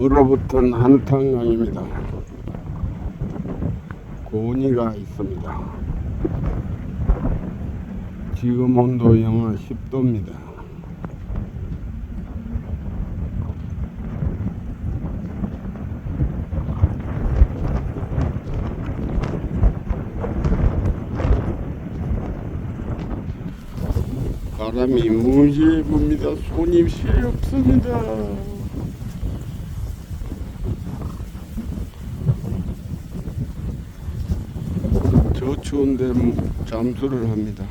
얼어붙은 한탕강입니다. 고니가 있습니다. 지금 온도 영하 10도입니다. 바람이 무지해 봅니다. 손이 시렵습니다. 저 추운데 잠수를 합니다.